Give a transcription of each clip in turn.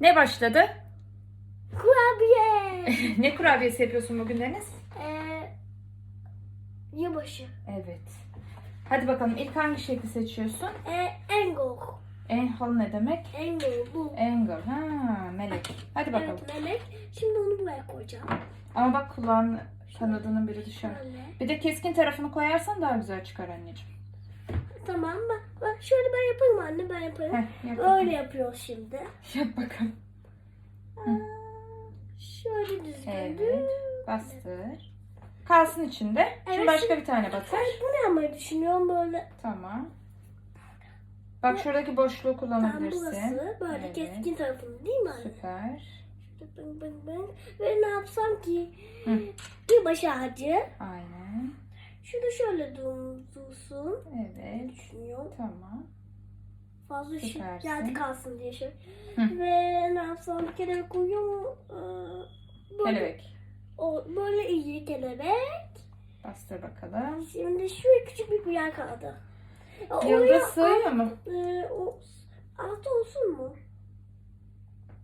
Ne başladı? Kurabiye. ne kurabiyesi yapıyorsun bugün Deniz? Ee, yılbaşı. Evet. Hadi bakalım ilk hangi şekli seçiyorsun? Ee, engel. Enhal ne demek? Engel bu. Engel. Ha, melek. Hadi bakalım. Evet Mehmet. Şimdi onu buraya koyacağım. Ama bak kulağın kanadının biri dışarı. Şöyle. Bir de keskin tarafını koyarsan daha güzel çıkar anneciğim. Tamam mı? Bak şöyle ben yaparım anne ben yaparım. Heh, yap. Öyle yapıyoruz şimdi. Yap bakalım. Aa, şöyle düzgün. Evet. Bastır. Kalsın içinde. Şimdi Evet, başka şimdi- bir tane batır. Ben bu ne yapmayı düşünüyorum böyle. Tamam. Bak şuradaki boşluğu Tam kullanabilirsin. burası böyle Evet. keskin tarafını değil mi anne? Süper. Bın bın bın. Ve ne yapsam ki? Hı. Yılbaşı ağacı. Aynen. Şurada şöyle dur- dursun. Evet. Düşünüyorum. Tamam. Fazla Süpersin. geldi kalsın diye şey. Hı. Ve ne yapsam kelebek uyuyor mu? Ee, böyle, Kelebek. O, böyle iyi kelebek. Bastır bakalım. Şimdi şuraya küçük bir yer kaldı. Yıldız sığıyor mu? Ee, o altı olsun mu?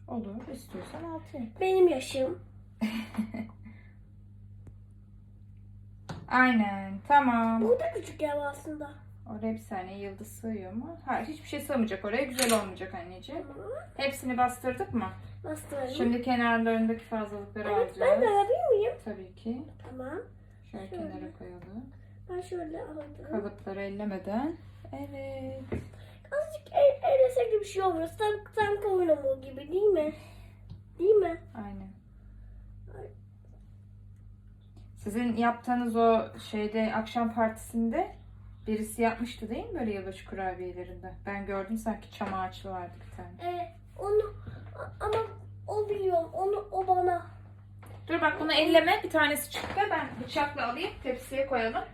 Olur. İstiyorsan altı. Benim yaşım. Aynen. Tamam. Burada küçük yer var aslında. Oraya bir saniye yıldız sığıyor mu? Hayır hiçbir şey sığmayacak oraya. Güzel olmayacak anneciğim. Tamam. Hepsini bastırdık mı? Bastıralım. Şimdi kenarlarındaki fazlalıkları evet, ben de alacağız. alabilir miyim? Tabii ki. Tamam. Şöyle Şöyle. kenara koyalım. Ben şöyle aldım. Kalıpları ellemeden. Evet. Azıcık el, ellesek de bir şey olmuyor. Tam, tam kavun gibi değil mi? Değil mi? Aynen. Ay. Sizin yaptığınız o şeyde akşam partisinde birisi yapmıştı değil mi böyle yılbaşı kurabiyelerinde? Ben gördüm sanki çam ağaçlı vardı bir tane. Ee, onu ama o biliyorum. Onu o bana. Dur bak bunu elleme bir tanesi çıktı. Ben bıçakla alayım tepsiye koyalım.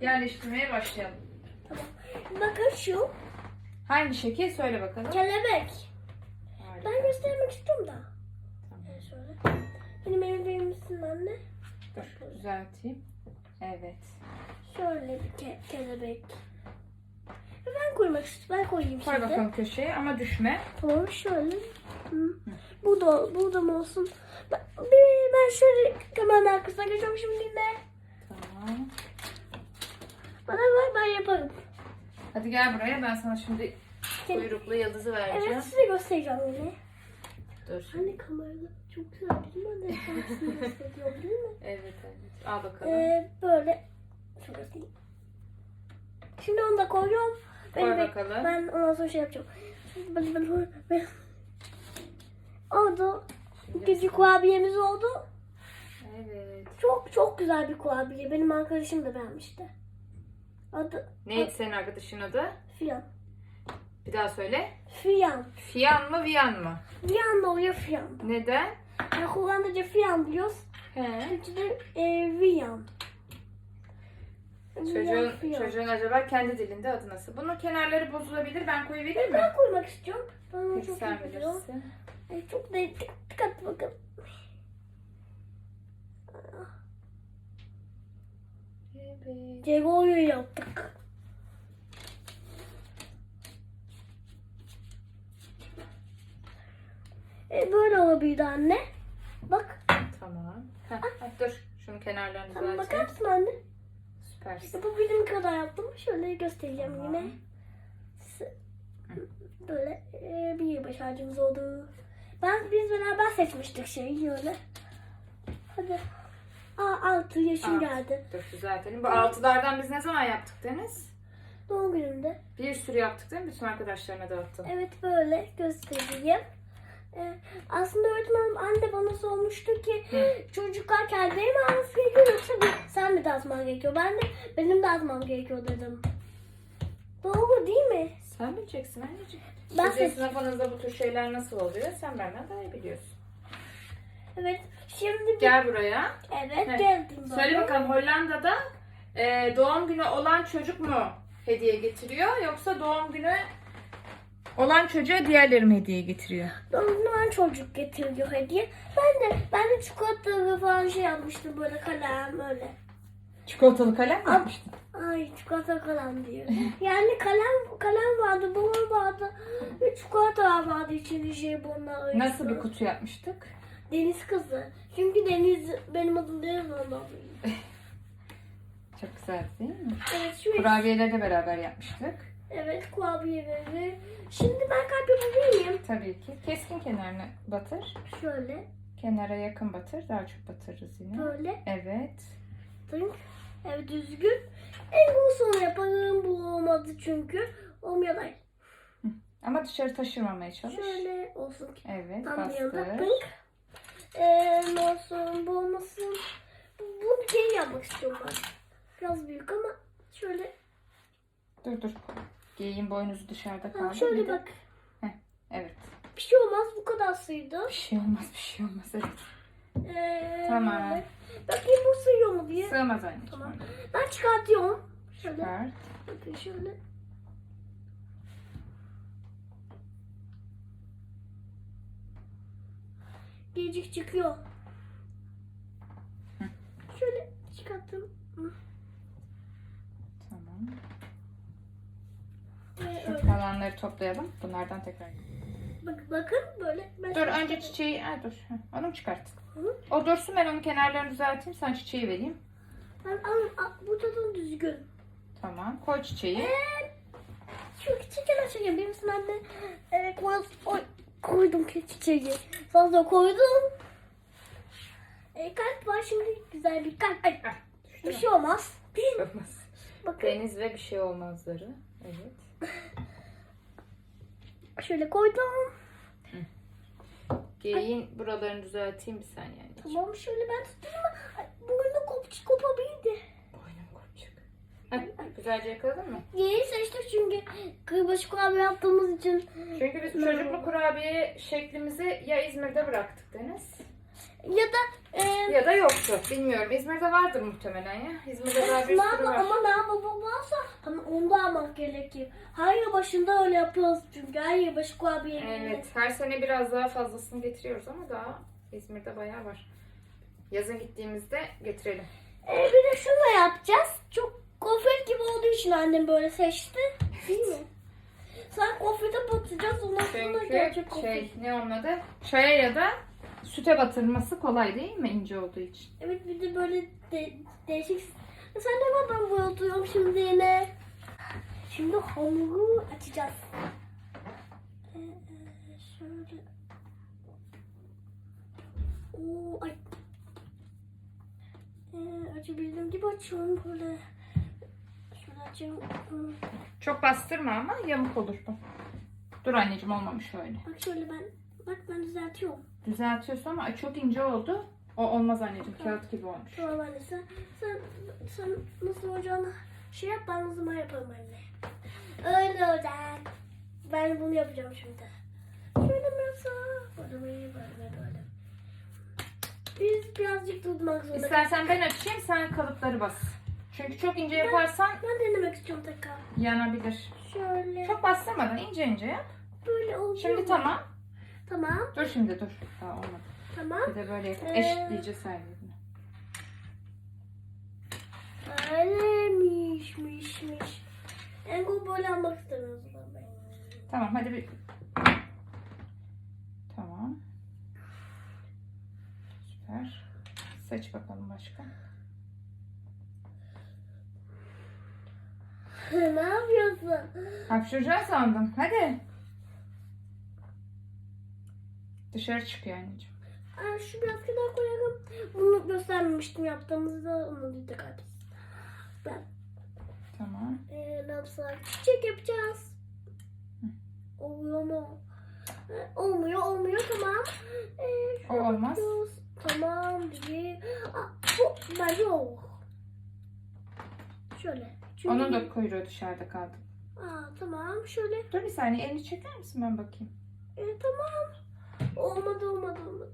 Yerleştirmeye başlayalım. Tamam. Bakın şu Hangi şekil söyle bakalım. kelebek. Harika. Ben göstermek istiyorum da. Tamam. Ee, şöyle. Benim misin anne? Dur düzelteyim. Evet. Şöyle bir ke- kelebek. Ben koymak istiyorum. Ben koyayım Koy şimdi. bakalım köşeye ama düşme. Tamam şöyle. Hı. Bu da burada mı olsun? Ben, ben şöyle kameranın arkasına geçiyorum şimdi de. Tamam. Bana ver ben yaparım. Hadi gel buraya ben sana şimdi kuyruklu yıldızı vereceğim. Evet size göstereceğim yine. Dur. Anne kamerada çok güzel değil mi? Anne kamerasını gösteriyor değil mi? Evet evet. Al bakalım. Ee, böyle. Şöyle. Şimdi onu da koyuyorum. Koy Benim- bakalım. Ben ondan sonra şey yapacağım. Ben, ben, ben. Oldu. İkinci kurabiyemiz oldu. Evet. Çok çok güzel bir kurabiye. Benim arkadaşım da beğenmişti. Adı Neydi senin arkadaşın adı? Fiyan. Bir daha söyle. Fiyan. Fiyan mı Viyan mı? Fiyan da oluyor Fiyan. Neden? Yani Hollandaca Fiyan diyoruz. He. E. Çocuğun, Viyan, Fiyan. çocuğun acaba kendi dilinde adı nasıl? Bunun kenarları bozulabilir. Ben koyuvereyim mi? Ben koymak istiyorum. Ben Peki çok sen bilirsin. Ay, çok da dik- dikkat bakın. Evet. Cego'yu yaptık. E, böyle olabilirdi anne. Bak. Tamam. Heh, heh, dur. Şunun kenarlarını Tamam bakar düzelteyim. mısın anne? Süpersin. Yapabildiğim kadar yaptım. Şöyle göstereceğim Tamam. yine. S- Böyle e, bir yılbaşı ağacımız oldu. Ben biz beraber seçmiştik şeyi öyle. Hadi. Aa altı yaşım Alt. geldi. Dur düzeltelim. Bu altılardan biz ne zaman yaptık Deniz? Doğum günümde. Bir sürü yaptık değil mi? Bütün arkadaşlarına dağıttın. Evet böyle göstereyim. Ee, aslında öğretmenim anne bana sormuştu ki Hı. çocuklar kendileri mi alması gerekiyor yoksa sen mi dağıtman gerekiyor? Ben de benim dağıtmam gerekiyor dedim. Doğru değil mi? Sen bileceksin anneciğim. Ben Sizin seç- sınıfınızda bu tür şeyler nasıl oluyor? Sen benden daha iyi biliyorsun. Evet şimdi bir- Gel buraya. evet Heh. geldim böyle. Söyle bakalım Hollanda'da e, doğum günü olan çocuk mu hediye getiriyor yoksa doğum günü olan çocuğa diğerleri mi hediye getiriyor? Ben çocuk getiriyor hediye. Ben de ben de çikolatalı falan şey yapmıştım böyle kalem öyle. Çikolatalı kalem mi yapmıştın? Ay çikolata kalem diyor. Yani kalem kalem vardı, boya vardı. Ve çikolata vardı içinde şey bunlar. Nasıl bir kutu yapmıştık? Deniz kızı. Çünkü Deniz benim adım Deniz ondan. Çok güzel değil mi? Evet şu Kurabiyeleri de beraber yapmıştık. Evet kurabiyeleri. Şimdi ben kalp yapabilir miyim? Tabii ki. Keskin kenarını batır. Şöyle, Kenara yakın batır. Daha çok batırırız yine. böyle. Evet. Tınk. Evet düzgün. En bu son yaparım. Bu olmadı çünkü. Olmuyor da. Ama dışarı taşırmamaya çalış. Şöyle olsun ki. Evet Tam bastır. pınk. Ee, olsun bu olmasın. Bu bir şey yapmak istiyorum ben. Biraz büyük ama şöyle. Dur dur. Geyiğin boynuzu dışarıda Ha, kaldı. şöyle Bir de- bak. Evet. Bir şey olmaz bu kadar sıydı. Bir şey olmaz bir şey olmaz. Evet. Ee, Tamam. Bakayım bu sığıyor mu diye. Sığmaz anneciğim. Tamam. öyle. Ben çıkartıyorum. Şöyle. Çıkart. Bakın şöyle. Gecik çıkıyor. Hı. Şöyle çıkarttım. Tamam. Kalanları toplayalım. Bunlardan tekrar. Bak, bakın böyle. Ben Dur önce çiçeği. Ay dur. Heh, Onu mu çıkart? Hı. O dursun ben onun kenarlarını düzelteyim. Sen çiçeği vereyim. Ben al, al, bu tadım düzgün. Tamam. Koy çiçeği. Ee, şu yana çekeyim. Benim ben de e, koy, oy, koydum ki çiçeği. Fazla koydum. E, kalp var şimdi güzel bir kalp. Ay, Ah, düştü bir şey olmaz. Olmaz. Bakın Deniz ve bir şey olmazları. Evet. şöyle koydum. Geyiğin buralarını düzelteyim bir saniye. anneciğim. Tamam şöyle ben tuttum ama boynu kop kopabildi. Boynum. Heh, güzelce yakaladın mı? Yeni seçtik çünkü kıybaşı kurabiye yaptığımız için. Çünkü biz çocuklu kurabiye şeklimizi ya İzmir'de bıraktık Deniz. Ya da e, Ya da yoktu. Bilmiyorum. İzmir'de vardır muhtemelen ya. İzmir'de ne sürü ama, var. ama ne baba varsa hani onu da almak gerekir. Her yıl başında öyle yapıyoruz çünkü her yıl başı kurabiye. Evet. Her sene biraz daha fazlasını getiriyoruz ama daha İzmir'de bayağı var. Yazın gittiğimizde getirelim. E, bir de şunu yapacağız. Çok gofret gibi olduğu için annem böyle seçti. Değil mi? Sen gofrete batacağız ondan sonra gerçek Çünkü gofret. şey ne onun adı? Çaya ya da süte batırması kolay değil mi ince olduğu için? Evet bir de böyle de, değişik. Sen de bak ben boyatıyorum şimdi yine. Şimdi hamuru açacağız. Ee, şöyle. Oo, ay. Ee, açabildiğim gibi açıyorum böyle. Şöyle açayım. Çok bastırma ama yamuk olur bu. Dur anneciğim olmamış öyle. Bak şöyle ben. Bak ben düzeltiyorum. Düzeltiyorsun ama çok ince oldu. O olmaz anneciğim. Kağıt gibi olmuş. Tamam anne sen, sen, sen nasıl olacağını şey yap ben o zaman yaparım anne. Öyle olacak. Ben bunu yapacağım şimdi. Şöyle mesela böyle böyle böyle. Biz birazcık tutmak zorunda. İstersen ben açayım sen kalıpları bas. Çünkü çok ince yaparsan Ben denemek istiyorum tekrar. yanabilir. Şöyle Çok bastırmadan ince ince yap. böyle oldu. Şimdi tamam. Tamam Dur şimdi dur. Daha olmadı. tamam. Bir de böyle yap. Ee, Eşitleyeceğiz her. Öylemiş miş miş. En bu böyle almak zaman ben. Tamam hadi bir. Tamam. Süper. Seç bakalım başka. ne yapıyorsun? Hapşıracağı sandım. Hadi. Dışarı çıkıyor anneciğim. Ay, şu biraz kadar koyalım. Bunu göstermemiştim yaptığımızda onu dedik artık. Ben Tamam. ee, ne yapsak? Çiçek yapacağız. Oluyor mu? Ee, olmuyor, olmuyor tamam. Ee, O olmaz. bakıyoruz. Tamam bir. Aa, bu bence olur. Şöyle. Çünkü- Onun da kuyruğu dışarıda kaldı. Aa, tamam şöyle. Dur bir saniye elini çeker misin ben bakayım. Ee, tamam. Olmadı olmadı olmadı.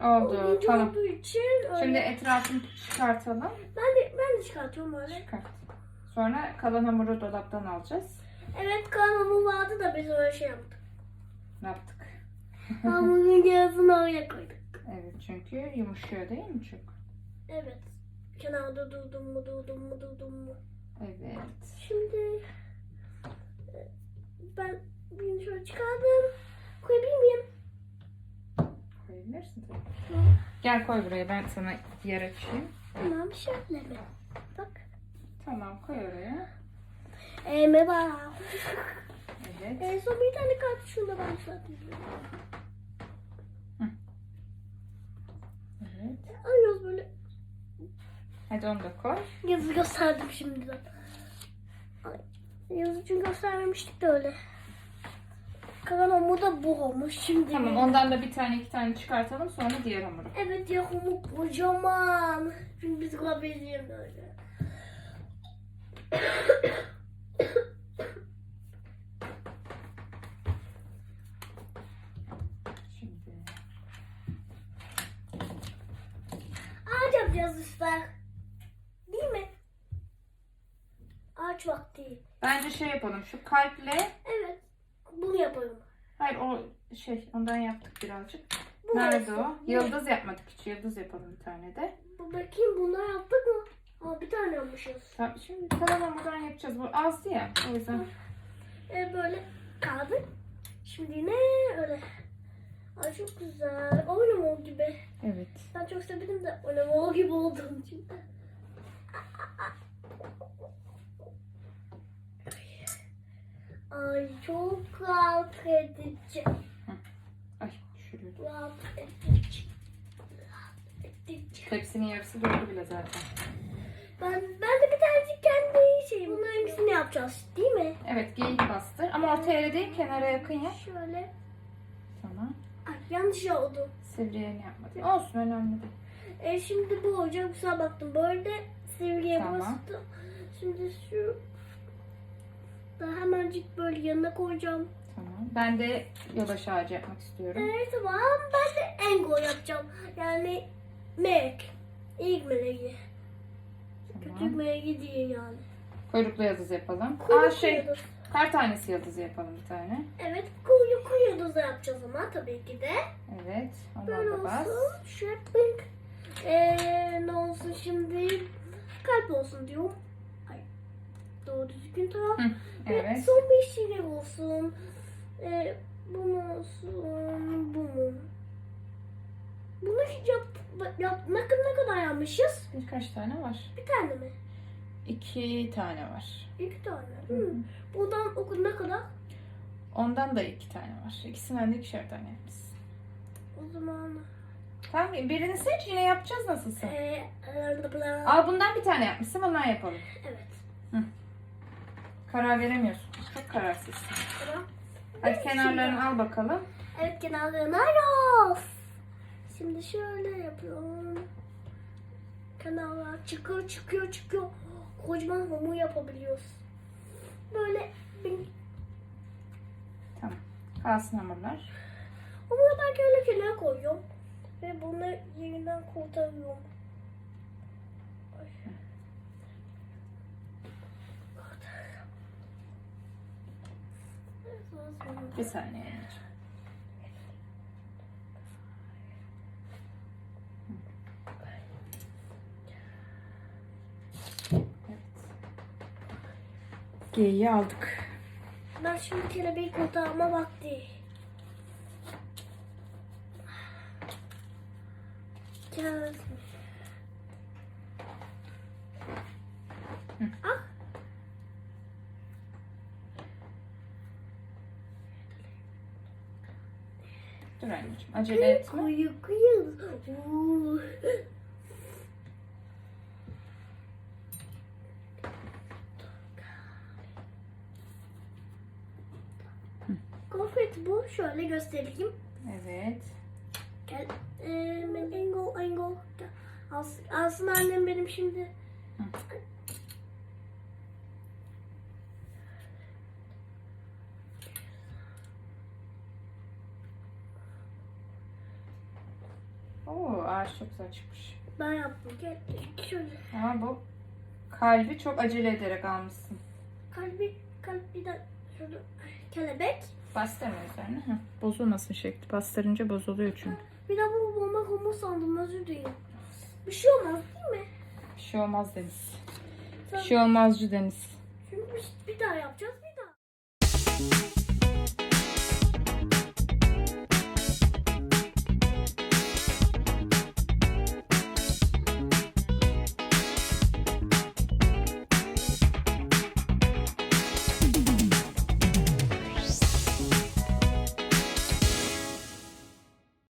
Oldu. Oyuncu Tamam. için öyle. Şimdi etrafını çıkartalım. ben çıkartıyorum öyle. Çıkart. Sonra kalan hamuru dolaptan alacağız. Evet kanalı vardı da biz öyle şey yaptık. Ne yaptık? Hamurun yarısını oraya koyduk. Evet çünkü yumuşuyor değil mi çok? Evet. kenarda durdum mu durdum mu durdum mu. Evet. Şimdi e, ben birini şöyle çıkardım. Koyabilir miyim? Koyabilirsin tabii. Gel koy buraya ben sana yer açayım. Tamam şöyle mi? Bak. Tamam koy oraya. E, merhaba. Evet. En son bir tane kart şurada zaten. Evet. Alıyoruz böyle. Hadi onu da koy. Yazı gösterdim şimdiden. Ay, Yazı çünkü göstermemiştik de öyle. Kalan hamur da bu olmuş şimdi. Tamam ondan da bir tane iki tane çıkartalım sonra diğer hamuru. Evet ya hamur kocaman. Çünkü biz kurabiyelim böyle. Şimdi. Ağaç yapacağız işte. Değil mi? Ağaç vakti. Bence şey yapalım şu kalple. Hayır o şey ondan yaptık birazcık. Bu Nerede o? Yıldız yapmadık hiç. Yıldız yapalım bir tane de. Bu bakayım bunlar yaptık mı? Aa, bir tane yapmışız. Tamam, şimdi kalan hamurdan yapacağız. Bu azdı ya. O yüzden. E, böyle kaldı. Şimdi ne öyle. Ay çok güzel. Oynama gibi. Evet. Ben çok sevdim de oynama gibi olduğum için. Ay çok rahat edici. Ay düşürüyordum. Rahat edici. Rahat edici. Tepsinin yarısı doldu bile zaten. Ben, ben de bir tanecik kendi şeyim. Bunların ikisini yapacağız değil mi? Evet geyik bastır. Ama ortaya yere değil kenara yakın yap. Şöyle. Tamam. Ay yanlış oldu. Sivriyeğini yapmadım. Olsun önemli değil. E şimdi bu olacak. Kusura baktım. Böyle sivriye Tamam. bastım. Şimdi şu hemencik böyle yanına koyacağım. Tamam. Ben de yolaş ağacı yapmak istiyorum. Evet tamam. Ben de engo yapacağım. Yani melek. İlk meleği. Küçük Tamam. meleği değil yani. Kuyruklu yıldız yapalım. Aa Kuyruk şey yıldız. kar tanesi yıldızı yapalım bir tane. Evet kuyruk yıldızı yapacağız ama tabii ki de. Evet. Böyle da bas. olsun. Şöyle pink. Ee, ne olsun şimdi? Kalp olsun diyorum. Doğru düzgün tamam. Hı, Ve Evet. son bir şey olsun. Ee, bu mu olsun? Bu mu? Bunu hiç yap, yap, ne, kadar yapmışız? Birkaç tane var. Bir tane mi? İki tane var. İki tane. Hı. Hı. Buradan oku ne kadar? Ondan da iki tane var. İkisinden de ikişer tane yapmışsın. O zaman Tamam birini seç yine yapacağız nasılsa. ee, Al bundan bir tane yapmışsın bundan yapalım. evet. Karar veremiyorsun. Çok kararsızsın. Tamam. Hadi kenarlarını al bakalım. Evet kenarlarına ros. Şimdi şöyle yapıyorum. Kenarlar çıkıyor çıkıyor çıkıyor. Kocaman hamur yapabiliyoruz. Böyle Tamam. Kalsın hamurlar. hamuru ben öyle kenara koyuyorum. Ve bunu yerinden kurtarıyorum. Ay. Kurtarıyorum. Evet, o zaman- Bir saniye. Geyiği aldık. Ben şimdi kelebeği kurtarma vakti. Gel. Dur anneciğim acele etme. Kuyu kuyu. Uuu. Gofret bu. Şöyle göstereyim. Evet. Gel. Ee. Gel. Alsın, alsın annem benim şimdi. Oo ağaç çok güzel çıkmış. Ben yaptım. Gel. Şöyle. Ama bu kalbi çok acele ederek almışsın. Kalbi kalbiden şöyle kelebek. Bastırma üzerine. Heh. Bozulmasın şekli. Bastırınca bozuluyor çünkü. Bir de bu bomba homo sandım özür dilerim. Bir şey olmaz değil mi? Bir şey olmaz Deniz. Bir şey olmazcı Deniz. şimdi bir, bir daha yapacağız bir.